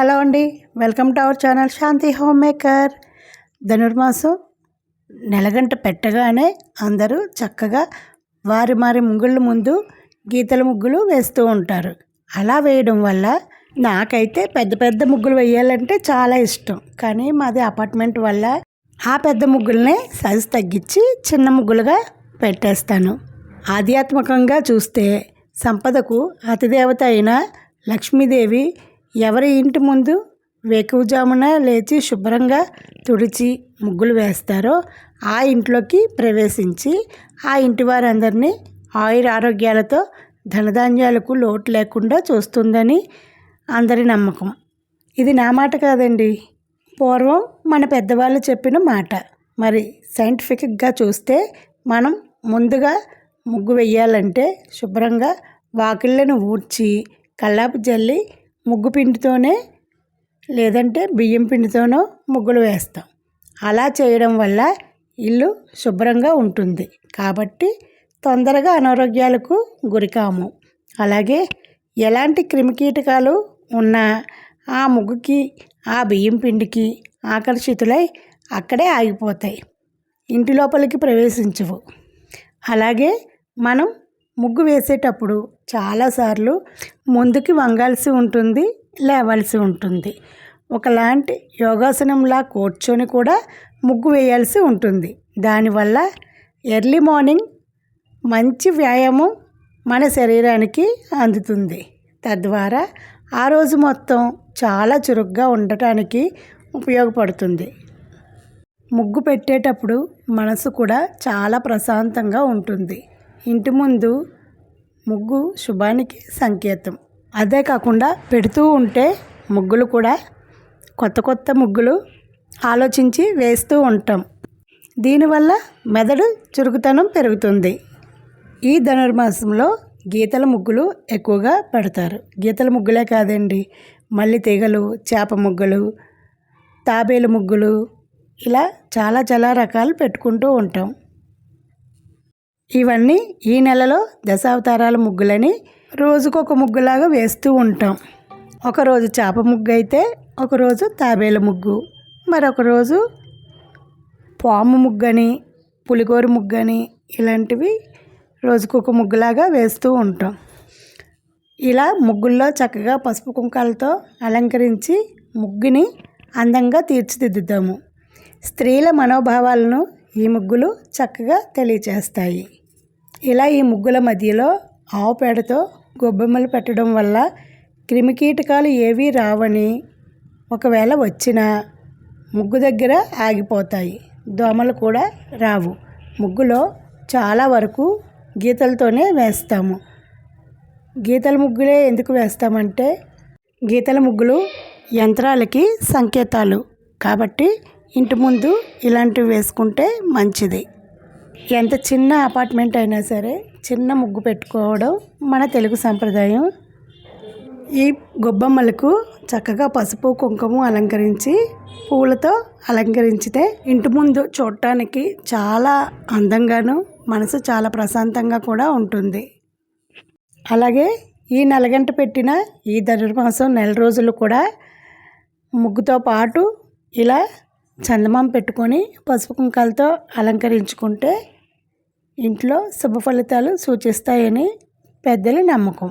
Hello అండి welcome to our channel Shanti home maker. ధనుర్మాసం నెలగంట పెట్టగానే అందరూ చక్కగా వారి వారి ముగ్గుల ముందు గీతల ముగ్గులు వేస్తూ ఉంటారు. అలా వేయడం వల్ల నాకైతే పెద్ద పెద్ద ముగ్గులు వేయాలంటే చాలా ఇష్టం. కానీ మాది అపార్ట్మెంట్ వల్ల ఆ పెద్ద ముగ్గులనే సైజు తగ్గించి చిన్న ముగ్గులుగా పెట్టేస్తాను. ఆధ్యాత్మికంగా చూస్తే సంపదకు అతిదేవత అయిన లక్ష్మీదేవి ఎవరి ఇంటి ముందు వేకువజామున లేచి శుభ్రంగా తుడిచి ముగ్గులు వేస్తారో ఆ ఇంట్లోకి ప్రవేశించి ఆ ఇంటి వారందరినీ ఆయుర ఆరోగ్యాలతో ధనధాన్యాలకు లోటు లేకుండా చూస్తుందని అందరి నమ్మకం. ఇది నా మాట కాదండి. పూర్వం మన పెద్దవాళ్ళు చెప్పిన మాట. మరి సైంటిఫిక్గా చూస్తే మనం ముందుగా ముగ్గు వేయాలంటే శుభ్రంగా వాకిళ్ళను ఊడ్చి కల్లాపు జల్లి ముగ్గు పిండితోనే లేదంటే బియ్యం పిండితోనో ముగ్గులు వేస్తాం. అలా చేయడం వల్ల ఇల్లు శుభ్రంగా ఉంటుంది. కాబట్టి తొందరగా అనారోగ్యాలకు గురికాము. అలాగే ఎలాంటి క్రిమికీటకాలు ఉన్నా ఆ ముగ్గుకి ఆ బియ్యం పిండికి ఆకర్షితులై అక్కడే ఆగిపోతాయి. ఇంటి లోపలికి ప్రవేశించవు. అలాగే మనం ముగ్గు వేసేటప్పుడు చాలాసార్లు ముందుకి వంగాల్సి ఉంటుంది లేవాల్సి ఉంటుంది. ఒకలాంటి యోగాసనంలా కూర్చొని కూడా ముగ్గు వేయాల్సి ఉంటుంది. దానివల్ల ఎర్లీ మార్నింగ్ మంచి వ్యాయామం మన శరీరానికి అందుతుంది. తద్వారా ఆ రోజు మొత్తం చాలా చురుగ్గా ఉండటానికి ఉపయోగపడుతుంది. ముగ్గు పెట్టేటప్పుడు మనసు కూడా చాలా ప్రశాంతంగా ఉంటుంది. ఇంటి ముందు ముగ్గు శుభానికి సంకేతం. అదే కాకుండా పెడుతూ ఉంటే ముగ్గులు కూడా కొత్త కొత్త ముగ్గులు ఆలోచించి వేస్తూ ఉంటాం. దీనివల్ల మెదడు చురుకుతనం పెరుగుతుంది. ఈ ధనుర్మాసంలో గీతల ముగ్గులు ఎక్కువగా పెడతారు. గీతల ముగ్గులే కాదండి మల్లి తీగలు చేప ముగ్గులు తాబేలు ముగ్గులు ఇలా చాలా చాలా రకాలు పెట్టుకుంటూ ఉంటాం. ఇవన్నీ ఈ నెలలో దశావతారాల ముగ్గులని రోజుకొక ముగ్గులాగా వేస్తూ ఉంటాం. ఒకరోజు చేప ముగ్గు అయితే ఒకరోజు తాబేల ముగ్గు మరొక రోజు పాము ముగ్గని పులిగోరు ముగ్గని ఇలాంటివి రోజుకొక ముగ్గులాగా వేస్తూ ఉంటాం. ఇలా ముగ్గుల్లో చక్కగా పసుపు కుంకాలతో అలంకరించి ముగ్గుని అందంగా తీర్చిదిద్దుతాము. స్త్రీల మనోభావాలను ఈ ముగ్గులు చక్కగా తెలియచేస్తాయి. ఇలా ఈ ముగ్గుల మధ్యలో ఆవు పేడతో గొబ్బెమ్మలు పెట్టడం వల్ల క్రిమికీటకాలు ఏవీ రావని ఒకవేళ వచ్చినా ముగ్గు దగ్గర ఆగిపోతాయి. దోమలు కూడా రావు. ముగ్గులో చాలా వరకు గీతలతోనే వేస్తాము. గీతల ముగ్గులే ఎందుకు వేస్తామంటే గీతల ముగ్గులు యంత్రాలకి సంకేతాలు. కాబట్టి ఇంటి ముందు ఇలాంటివి వేసుకుంటే మంచిది. ఎంత చిన్న అపార్ట్మెంట్ అయినా సరే చిన్న ముగ్గు పెట్టుకోవడం మన తెలుగు సంప్రదాయం. ఈ గొబ్బమ్మలకు చక్కగా పసుపు కుంకుమ అలంకరించి పూలతో అలంకరించితే ఇంటి ముందు చూడటానికి చాలా అందంగాను మనసు చాలా ప్రశాంతంగా కూడా ఉంటుంది. అలాగే ఈ నలగంట పెట్టిన ఈ ధనుర్మాసం నెల రోజులు కూడా ముగ్గుతో పాటు ఇలా చందమామ పెట్టుకొని పసుపు కుంకాలతో అలంకరించుకుంటే ఇంట్లో శుభ ఫలితాలు సూచిస్తాయని పెద్దల నమ్మకం.